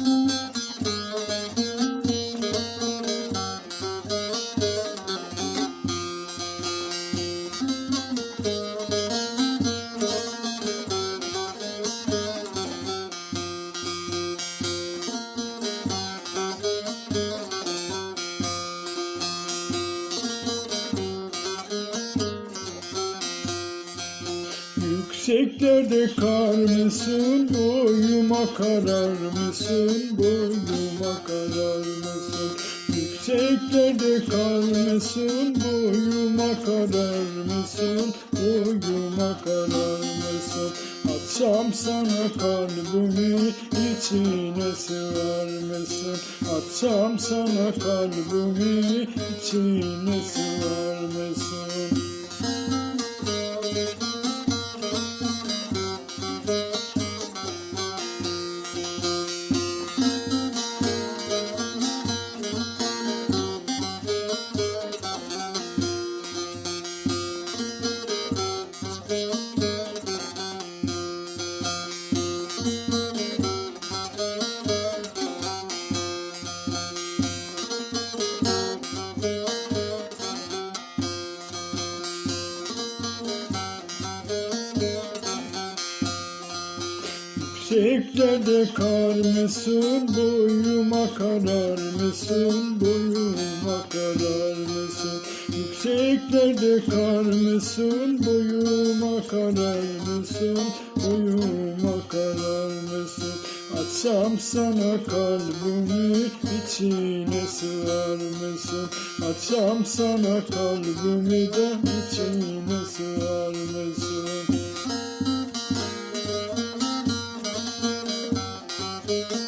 Música Yükseklerde kar mısın, boyuma karar mısın, boyuma karar mısın? Yükseklerde kar mısın, boyuma karar mısın, boyuma karar mısın? Atsam sana kalbimi içine sığar mısın? Atsam sana kalbimi içine sığar mısın? Yükseklerde kar mısın, boyuma karar mısın, boyuma karar mısın? Yükseklerde kar mısın, boyuma karar mısın, boyuma karar mısın? Atsam sana kalbimi içine sığar mısın? Atsam sana kalbimi de içine sığar mısın? thank you